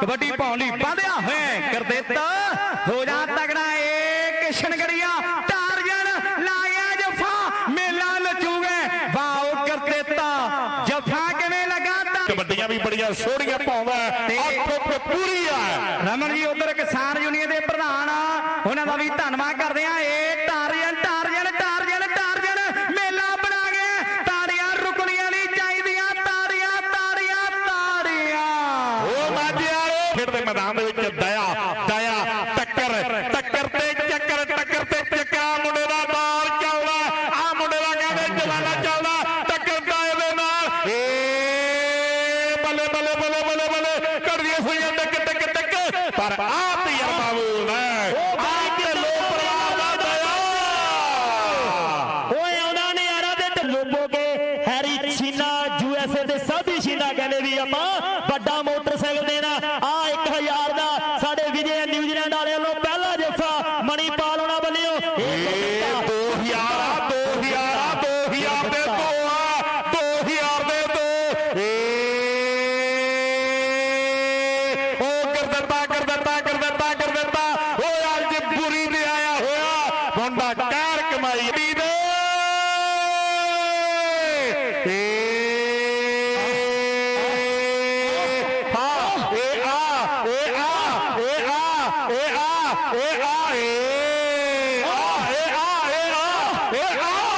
ਕਬੱਡੀ ਪਾਉਣ ਲਈ ਬਾਂਧਿਆ ਹੋਇਆ ਕਰ ਦਿੱਤਾ। ਹੋ ਜਾ ਤਗੜਾ ਏ ਕਿਸ਼ਨਗੜੀਆ। ਟਾਰਜਨ ਲਾਇਆ ਜਫਾ। ਮੇਲਾ ਨਚੂਗੇ। ਵਾਓ ਕਰ ਦਿੱਤਾ। ਜਫਾ ਕਿਵੇਂ ਲਗਾ ਤਾ? ਕਬੱਡੀਆਂ ਵੀ ਬੜੀਆਂ ਸੋਹਣੀਆਂ ਪਾਉਂਦਾ ਅੱਖ ਪੂਰੀ ਆ। ਰਮਨ ਜੀ ਉਧਰ ਕਿਸਾਨ ਯੂਨੀਅਨ ਦੇ ਪ੍ਰਧਾਨ ਆ। ਉਹਨਾਂ ਦਾ ਵੀ ਧੰਨਵਾਦ ਕਰਦੇ ਆ। ਏ ਉਹ ਮਾਝਿਆਲੇ ਖੇਡ ਦੇ ਮੈਦਾਨ ਦੇ ਵਿੱਚ ਦਇਆ ਦਇਆ, ਟੱਕਰ ਟੱਕਰ ਤੇ ਚੱਕਰ, ਟੱਕਰ ਤੇ ਚੱਕਰਾ। ਮੁੰਡੇ ਦਾ ਬਾਲ ਚੱਲਦਾ ਆ ਮੁੰਡੇ ਦਾ ਕਹਿੰਦੇ ਜਵਾਨਾ ਚੱਲਦਾ, ਟੱਕਰ ਇਹਦੇ ਨਾਲ। ਏ ਬੱਲੇ ਬੱਲੇ ਬੱਲੇ ਬੱਲੇ ਬੱਲੇ ਘੜਦੀਆਂ ਸੂਈਆਂ ਟੱਕ ਟੱਕ ਟੱਕ ਪਰ ਆ ਤੀਰ ਮਾਮੂਲ ਆ ਕੇ ਲੋਕ ਹੈਰੀ ਛੀਨਾ ਯੂਐਸਏ ਦੇ ਸਾਧੀ ਛੀਨਾ ਕਹਿੰਦੇ ਵੀ ਆਪਾਂ ਵੱਡਾ ਦਿੱਤਾ ਕਰ ਦਿੱਤਾ ਕਰ ਦਿੱਤਾ ਕਰ ਦਿੱਤਾ ਓਏ, ਅੱਜ ਬੁਰੀ ਦੇ ਆਇਆ ਹੋਇਆ। ਮੁੰਡਾ ਕਹਿਰ ਕਮਾਈ ਦੀ ਦੇ। Yeah!